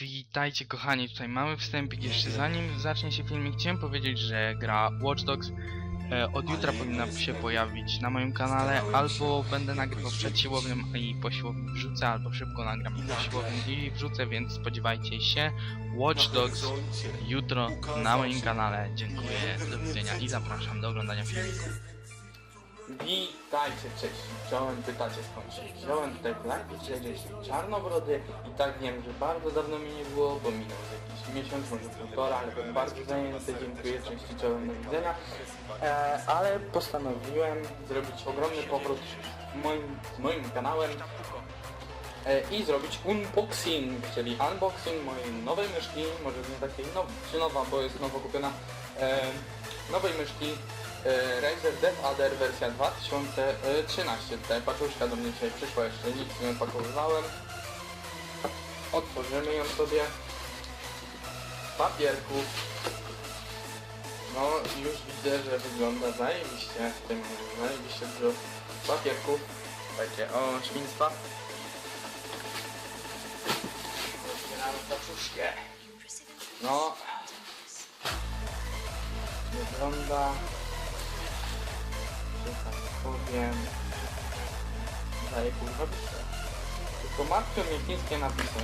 Witajcie kochani, tutaj mamy wstępik. Jeszcze zanim zacznie się filmik, chciałem powiedzieć, że gra Watch Dogs e, od jutra powinna się pojawić na moim kanale, albo będę nagrywał przed siłownią i po siłowni wrzucę, albo szybko nagram po siłowni i wrzucę, więc spodziewajcie się Watch Dogs jutro na moim kanale. Dziękuję, do widzenia i zapraszam do oglądania filmiku. Witajcie, cześć. Chciałem pytacie skąd się wziąłem tutaj że jestem czarnobrody i tak wiem, że bardzo dawno mi nie było, bo minął jakiś miesiąc, może półtora, ale byłem bardzo zajęty, dziękuję, cześć, czołem, do widzenia. E, ale postanowiłem zrobić ogromny powrót moim, z moim kanałem e, i zrobić unboxing, czyli unboxing mojej nowej myszki, może nie takiej nowej, czy nowa, bo jest nowo kupiona, e, nowej myszki Razer Death Adder wersja 2013. Tutaj paczuszka do mnie dzisiaj przyszła, jeszcze nic nie opakowywałem. Otworzymy ją sobie. Papierku. No już widzę, że wygląda zajebiście. W tym zajebiście dużo papierków. Słuchajcie, o świństwa. Otwieramy paczuszkę. No. Wygląda że tak powiem, daje kurwa pisze. Tylko martwią mnie chińskie napisy,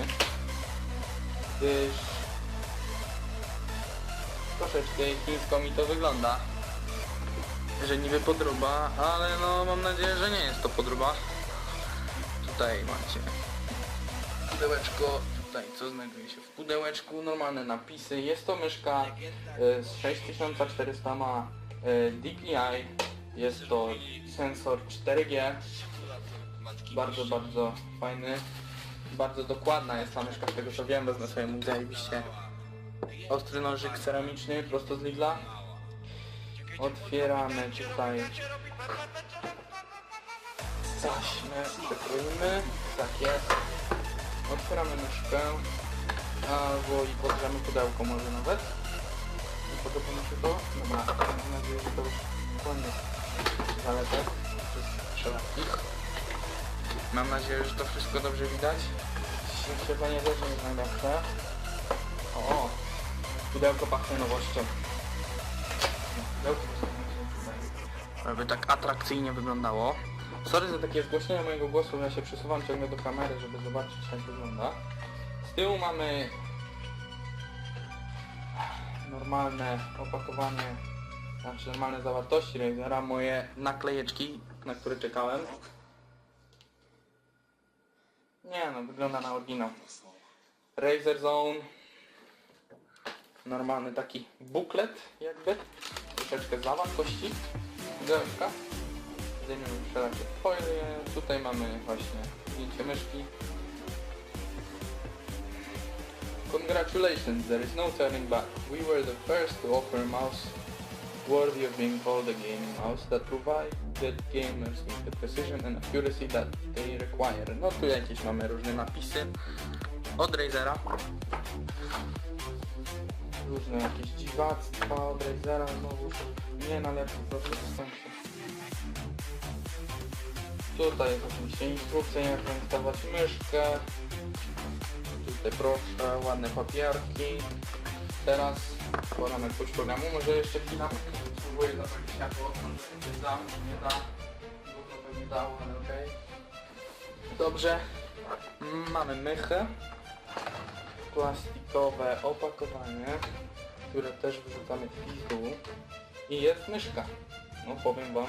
gdyż troszeczkę chińsko mi to wygląda, że niby podróba, ale no mam nadzieję, że nie jest to podróba. Tutaj macie pudełeczko, tutaj co znajduje się w pudełeczku, normalne napisy. Jest to myszka y, z 6400 ma y, DPI, jest to sensor 4G, bardzo, bardzo fajny, bardzo dokładna jest ta myszka, z tego co wiem, wezmę sobie mój zajebiście ostry nożyk ceramiczny, prosto z Lidla. Otwieramy tutaj taśmę, przekroimy, tak jest. Otwieramy myszkę, albo i podgrzamy pudełko może nawet. Nie podoba mi się to? Dobra, mam nadzieję, że to już koniec zaletek przez wszelakich. Mam nadzieję, że to wszystko dobrze widać. Też nie jest najlepsze. O, pudełko pachnie nowością. Aby tak atrakcyjnie wyglądało. Sorry za takie zgłoszenie mojego głosu, ja się przesuwam ciągle do kamery, żeby zobaczyć jak wygląda. Z tyłu mamy normalne opakowanie, znaczy normalne zawartości Razera, moje naklejeczki, na które czekałem. Nie no, wygląda na oryginał. Razer Zone. Normalny taki buklet jakby. Troszeczkę zawartości. Pudełka. Zdejmiemy wszelakie folie. Tutaj mamy właśnie zdjęcie myszki. Congratulations, there is no turning back. We were the first to offer mouse worthy of being called a gaming mouse that provided gamers with the precision and accuracy that they require. No tu jakieś mamy różne napisy od Razera. Różne jakieś dziwactwa od Razera, znowu nie na lepszy proces w sensie. Tutaj jest oczywiście instrukcja jak instalować myszkę. Tutaj proszę, ładne papierki. Teraz pora na jakiegoś programu, może jeszcze chwila spróbuję światło, nie bo to pewnie dało, ale okej. Dobrze, Mm, mamy mychę, plastikowe opakowanie, które też wrzucamy w pizdu i jest myszka. No powiem wam,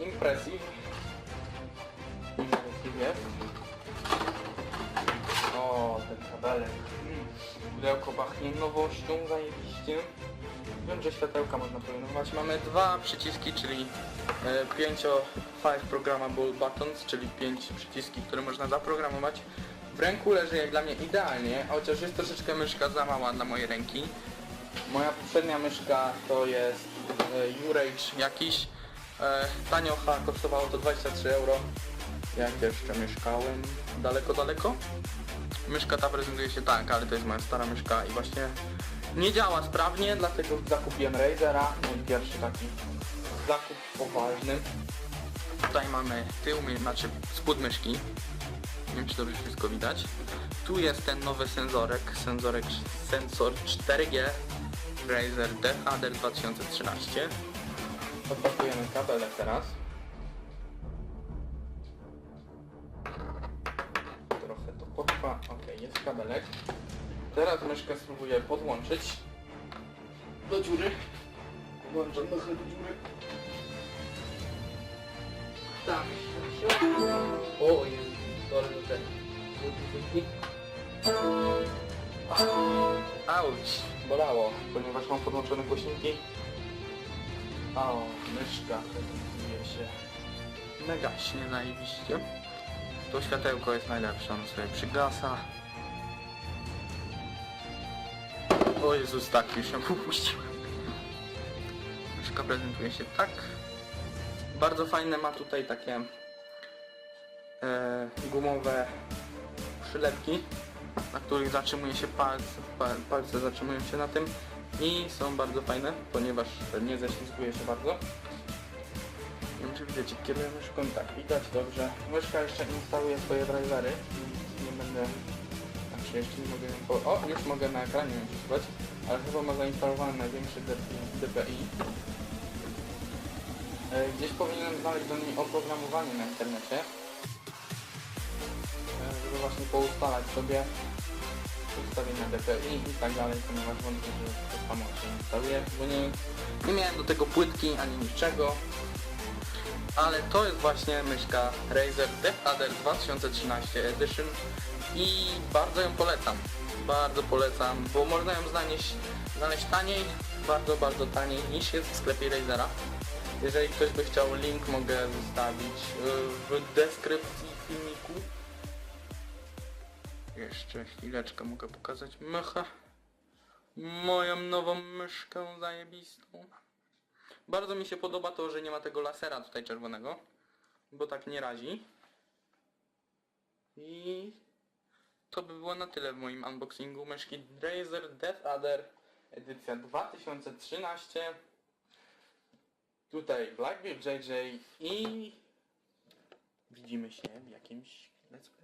impressive. Impressive. O, Pudełko pachnie nowością, zajebiście. Wiem, że światełka można pilnować. Mamy dwa przyciski, czyli e, 5 5 programmable buttons, czyli 5 przyciski, które można zaprogramować. W ręku leży jak dla mnie idealnie, chociaż jest troszeczkę myszka za mała dla mojej ręki. Moja poprzednia myszka to jest e, Urage jakiś. E, taniocha, kosztowało to 23 euro. Jak jeszcze mieszkałem daleko, daleko. Myszka ta prezentuje się tak, ale to jest moja stara myszka i właśnie nie działa sprawnie, dlatego zakupiłem Razera, mój pierwszy taki zakup poważny. Tutaj mamy tył, znaczy spód myszki. Nie wiem czy dobrze wszystko widać. tu jest ten nowy senzorek, senzorek, sensor 4G Razer DHD 2013. Odpakujemy kabelek teraz. Trochę to potrwa. Ok, jest kabelek. Teraz myszkę spróbuję podłączyć do dziury. Mychę do dziury. Tak. O, jest dole do tego. Auć, bolało, ponieważ mam podłączone głośniki. O, myszka prezentuje się mega śnie. To światełko jest najlepsze, ono sobie przygasa. O Jezus, tak, już ją upuściłem. Myszka prezentuje się tak. Bardzo fajne ma tutaj takie e, gumowe przylepki, na których zatrzymuje się palce, pa- palce zatrzymują się na tym i są bardzo fajne, ponieważ nie ześlizguje się bardzo. Nie wiem czy jak kieruję myszką, tak widać dobrze. Myszka jeszcze instaluje swoje drivery, więc nie będę, znaczy jeszcze nie mogę po... O, już mogę na ekranie przesuwać, ale chyba ma zainstalowany największy DPI. E, Gdzieś powinienem znaleźć do niej oprogramowanie na internecie, e, żeby właśnie poustalać sobie ustawienia DPI i tak dalej, ponieważ wątpię, że to samo się instaluje, bo nie, nie miałem do tego płytki ani niczego. Ale to jest właśnie myszka Razer DHD 2013 Edition i bardzo ją polecam. Bardzo polecam, bo można ją znaleźć, znaleźć taniej, bardzo, bardzo taniej niż jest w sklepie Razera. Jeżeli ktoś by chciał, link mogę zostawić y, w deskrypcji filmiku. Jeszcze chwileczkę mogę pokazać mychę. Moją nową myszkę zajebistą. Bardzo mi się podoba to, że nie ma tego lasera tutaj czerwonego, bo tak nie razi. I to by było na tyle w moim unboxingu myszki Razer Death Adder edycja 2013. Tutaj Blackbeard JJ i widzimy się w jakimś let's.